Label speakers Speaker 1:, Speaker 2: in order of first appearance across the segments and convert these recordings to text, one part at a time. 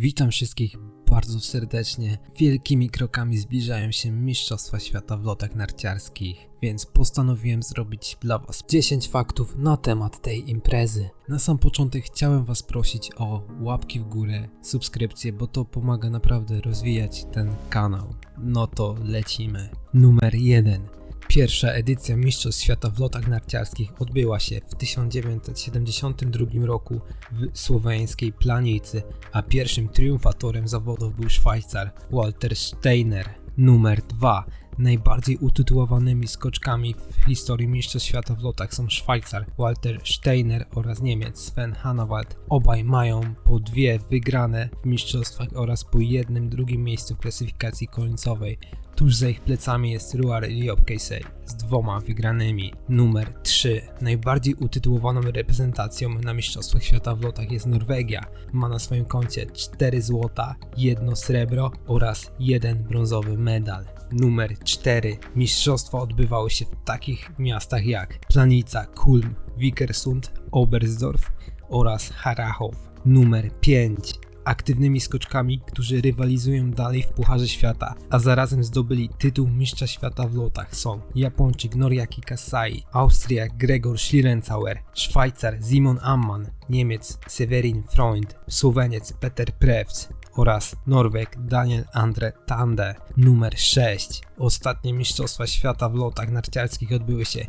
Speaker 1: Witam wszystkich bardzo serdecznie. Wielkimi krokami zbliżają się Mistrzostwa Świata w lotach narciarskich, więc postanowiłem zrobić dla Was 10 faktów na temat tej imprezy. Na sam początek chciałem Was prosić o łapki w górę, subskrypcję, bo to pomaga naprawdę rozwijać ten kanał. No to lecimy. Numer 1. Pierwsza edycja Mistrzostw Świata w lotach narciarskich odbyła się w 1972 roku w słoweńskiej Planicy, a pierwszym triumfatorem zawodów był Szwajcar Walter Steiner. Numer 2. Najbardziej utytułowanymi skoczkami w historii Mistrzostw Świata w lotach są Szwajcar Walter Steiner oraz Niemiec Sven Hannawald. Obaj mają po dwie wygrane w mistrzostwach oraz po jednym drugim miejscu w klasyfikacji końcowej. Tuż za ich plecami jest Ruar Liopkejsej z dwoma wygranymi. Numer 3. Najbardziej utytułowaną reprezentacją na Mistrzostwach Świata w lotach jest Norwegia. Ma na swoim koncie 4 złota, 1 srebro oraz 1 brązowy medal. Numer 4. Mistrzostwa odbywały się w takich miastach jak Planica, Kulm, Vikersund, Oberstdorf oraz Harachow. Numer 5 aktywnymi skoczkami, którzy rywalizują dalej w Pucharze Świata, a zarazem zdobyli tytuł Mistrza Świata w lotach są Japończyk Noriaki Kasai, Austriak Gregor Schlierenzauer, Szwajcar Simon Ammann, Niemiec Severin Freund, Słoweniec Peter Prevc oraz Norweg Daniel Andre Tande. Numer 6. Ostatnie Mistrzostwa Świata w lotach narciarskich odbyły się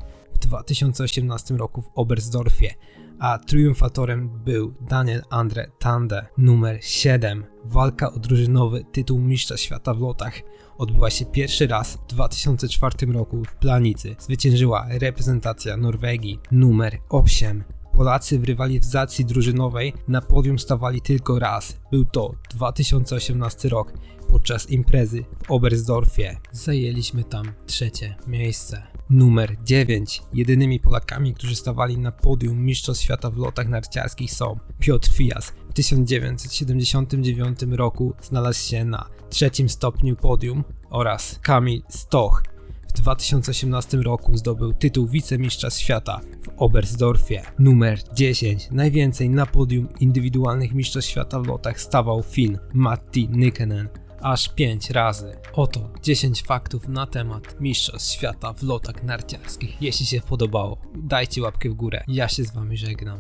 Speaker 1: 2018 roku w Oberstdorfie, a triumfatorem był Daniel Andre Tande. Numer 7. Walka o drużynowy tytuł mistrza świata w lotach odbyła się pierwszy raz w 2004 roku w Planicy. Zwyciężyła reprezentacja Norwegii. Numer 8. Polacy w rywalizacji drużynowej na podium stawali tylko raz. Był to 2018 rok podczas imprezy w Oberstdorfie. Zajęliśmy tam trzecie miejsce. Numer 9. Jedynymi Polakami, którzy stawali na podium Mistrzostw Świata w lotach narciarskich są Piotr Fijas. W 1979 roku znalazł się na trzecim stopniu podium oraz Kamil Stoch. W 2018 roku zdobył tytuł wicemistrza świata w Oberstdorfie. Numer 10. Najwięcej na podium indywidualnych mistrzostw świata w lotach stawał Finn Matti Nykenen aż 5 razy. Oto 10 faktów na temat Mistrzostw Świata w lotach narciarskich. Jeśli się podobało, dajcie łapkę w górę. Ja się z Wami żegnam.